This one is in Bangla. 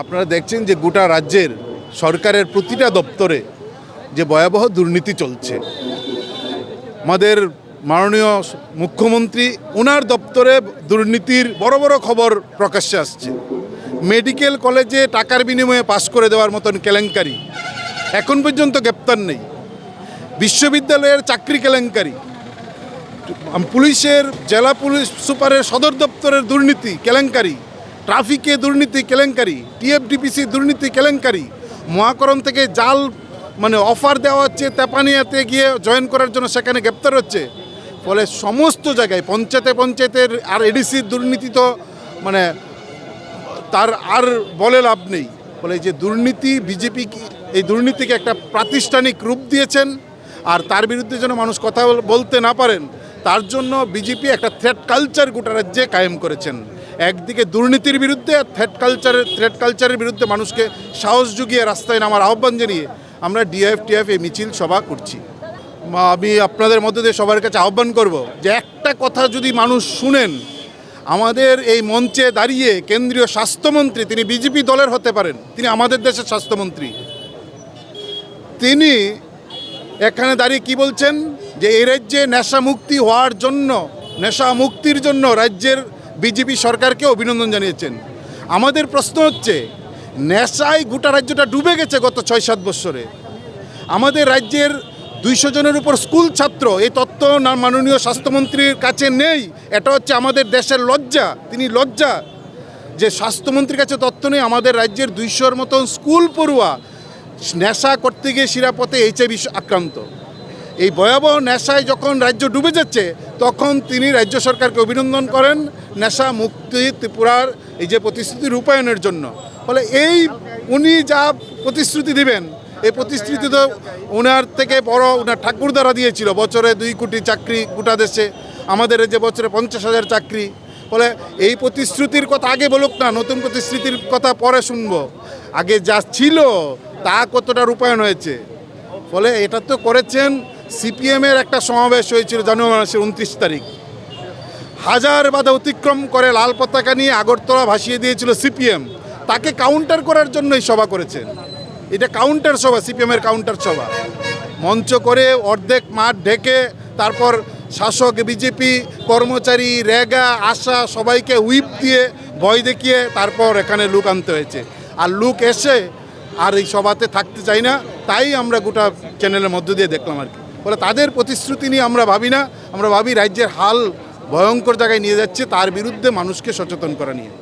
আপনারা দেখছেন যে গোটা রাজ্যের সরকারের প্রতিটা দপ্তরে যে ভয়াবহ দুর্নীতি চলছে। আমাদের মাননীয় মুখ্যমন্ত্রী, ওনার দপ্তরে দুর্নীতির বড় বড় খবর প্রকাশ্যে আসছে। মেডিকেল কলেজে টাকার বিনিময়ে পাশ করে দেওয়ার মতন কেলেঙ্কারি। এখন পর্যন্ত গ্রেপ্তার নেই। বিশ্ববিদ্যালয়ের চাকরি কেলেঙ্কারি। পুলিশের, জেলা পুলিশ সুপারের সদর দপ্তরের দুর্নীতি কেলেঙ্কারি। ট্রাফিকে দুর্নীতি কেলেঙ্কারি, টিএফডিপিসি দুর্নীতি কেলেঙ্কারি, মহাকরণ থেকে জাল মানে অফার দেওয়া হচ্ছে, তেপানিয়াতে গিয়ে জয়েন করার জন্য সেখানে গ্রেপ্তার হচ্ছে। ফলে সমস্ত জায়গায়, পঞ্চায়েতে পঞ্চায়েতের আর এডিসির দুর্নীতি তো মানে তার আর বলে লাভ নেই। বলে যে দুর্নীতি, বিজেপি এই দুর্নীতিকে একটা প্রাতিষ্ঠানিক রূপ দিয়েছেন, আর তার বিরুদ্ধে যেন মানুষ কথা বলতে না পারেন, তার জন্য বিজেপি একটা থ্রেট কালচার গোটা রাজ্যে কায়েম করেছেন। একদিকে দুর্নীতির বিরুদ্ধে আর থ্রেট কালচারের থ্রেট কালচারের বিরুদ্ধে মানুষকে সাহস জুগিয়ে রাস্তায় নামার আহ্বান জানিয়ে আমরা ডিএফ টিএফ এই মিছিল সভা করছি। আমি আপনাদের মধ্যে দিয়ে সবার কাছে আহ্বান করব যে একটা কথা যদি মানুষ শুনেন, আমাদের এই মঞ্চে দাঁড়িয়ে কেন্দ্রীয় স্বাস্থ্যমন্ত্রী, তিনি বিজেপি দলের হতে পারেন, তিনি আমাদের দেশের স্বাস্থ্যমন্ত্রী। তিনি এখানে দাঁড়িয়ে কি বলছেন? যে এই রাজ্যে নেশা মুক্তি হওয়ার জন্য নেশা মুক্তির জন্য রাজ্যের বিজেপি সরকারকে অভিনন্দন জানিয়েছেন। আমাদের প্রশ্ন হচ্ছে, নেশায় গোটা রাজ্যটা ডুবে গেছে গত ছয় সাত বৎসরে আমাদের রাজ্যের দুইশো জনের উপর স্কুল ছাত্র, এই তত্ত্ব না মাননীয় স্বাস্থ্যমন্ত্রীর কাছে নেই। এটা হচ্ছে আমাদের দেশের লজ্জা, তিনি লজ্জা যে স্বাস্থ্যমন্ত্রীর কাছে তথ্য নেই। আমাদের রাজ্যের দুইশোর মতন স্কুল পড়ুয়া নেশা করতে গিয়ে শিরাপথে এইচআইভি আক্রান্ত। এই ভয়াবহ নেশায় যখন রাজ্য ডুবে যাচ্ছে, তখন তিনি রাজ্য সরকারকে অভিনন্দন করেন। নেশা মুক্তি ত্রিপুরার এই যে প্রতিশ্রুতি রূপায়ণের জন্য। ফলে এই উনি যা প্রতিশ্রুতি দিবেন, এই প্রতিশ্রুতি তো ওনার থেকে বড় ওনার ঠাকুর দ্বারা দিয়েছিল। বছরে দুই কোটি চাকরি গোটা দেশে, আমাদের যে বছরে পঞ্চাশ হাজার চাকরি। ফলে এই প্রতিশ্রুতির কথা আগে বলুক না, নতুন প্রতিশ্রুতির কথা পরে শুনব। আগে যা ছিল, তা কতটা রূপায়ণ হয়েছে? ফলে এটা তো করেছেন সিপিএমের একটা সমাবেশ হয়েছিল জানুয়ারি মাসের উনত্রিশ তারিখ। হাজার বাধা অতিক্রম করে লাল পতাকা নিয়ে আগরতলা ভাসিয়ে দিয়েছিল সিপিএম। তাকে কাউন্টার করার জন্য এই সভা করেছেন। এটা কাউন্টার সভা, সিপিএমের কাউন্টার সভা। মঞ্চ করে অর্ধেক মাঠ ঢেকে তারপর শাসক, বিজেপি কর্মচারী, রেগা, আশা সবাইকে হুইপ দিয়ে ভয় দেখিয়ে তারপর এখানে লুক আনতে হয়েছে। আর লুক এসে আর এই সভাতে থাকতে চাই না, তাই আমরা গোটা চ্যানেলের মধ্য দিয়ে দেখলাম আর কি। বলে তাদের প্রতিশ্রুতি নিয়ে আমরা ভাবি না, আমরা ভাবি রাজ্যের হাল ভয়ঙ্কর জায়গায় নিয়ে যাচ্ছে তার বিরুদ্ধে মানুষকে সচেতন করা নিয়ে।